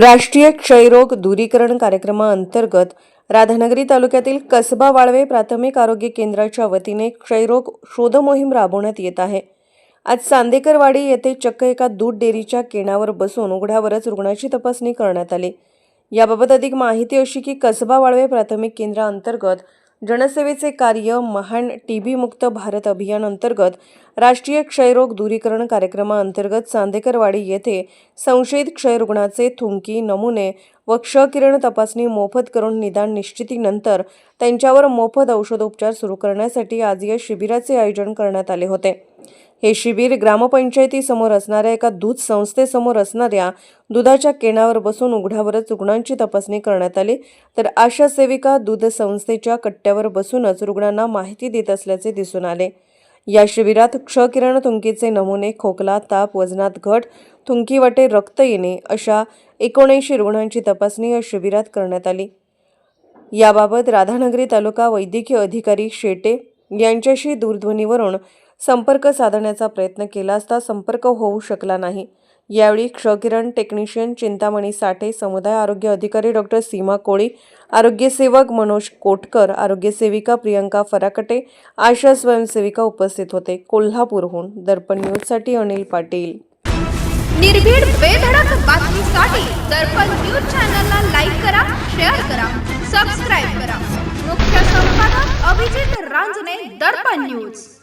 राष्ट्रीय क्षयरोग दूरीकरण कार्यक्रमाअंतर्गत राधानगरी तालुक्यातील कसबा वाळवे प्राथमिक आरोग्य केंद्राच्या वतीने क्षयरोग शोध मोहीम राबवण्यात येत आहे. आज चांदेकरवाडी येथे चक्क एका दूध डेअरीच्या केणावर बसून उघड्यावरच रुग्णाची तपासणी करण्यात आली. याबाबत अधिक माहिती अशी की कसबा वाळवे प्राथमिक केंद्राअंतर्गत जनसेवेचे कार्य महान टी बी मुक्त भारत अभियान अंतर्गत राष्ट्रीय क्षयरोग दूरीकरण कार्यक्रमाअंतर्गत चांदेकरवाडी येथे संशयित क्षयरुग्णाचे थुंकी नमुने व क्षकिरण तपासणी मोफत करून निदान निश्चितीनंतर त्यांच्यावर मोफत औषधोपचार सुरू करण्यासाठी आज या शिबिराचे आयोजन करण्यात आले होते. हे शिबिर ग्रामपंचायतीसमोर असणाऱ्या एका दूध संस्थेसमोर असणाऱ्या दुधाच्या केणावर बसून उघड्यावरच रुग्णांची तपासणी करण्यात आली. तर आशा सेविका दूध संस्थेच्या कट्ट्यावर बसूनच रुग्णांना माहिती देत असल्याचे दिसून आले. या शिबिरात क्षकिरण थुंकीचे नमुने खोकला ताप वजनात घट थुंकी वाटे रक्त येणे अशा एकोणऐंशी रुग्णांची तपासणी या शिबिरात करण्यात आली. याबाबत राधानगरी तालुका वैद्यकीय अधिकारी शेटे यांच्याशी दूरध्वनीवरून संपर्क साधण्याचा प्रयत्न केला असता संपर्क होऊ शकला नाही. यावेळी क्षकिरण टेक्निशियन चिंतामणी साठे समुदाय आरोग्य अधिकारी डॉक्टर सीमा कोळी आरोग्यसेवक मनोज कोटकर आरोग्यसेविका प्रियंका फराकटे आशा स्वयंसेविका उपस्थित होते. कोल्हापूरहून दर्पण न्यूजसाठी अनिल पाटील. निर्भीड बेधडक बातमीसाठी दर्पण न्यूज चॅनलला लाईक करा शेअर करा सबस्क्राईब करा. मुख्य संपादक अभिजित रांजणे दर्पण न्यूज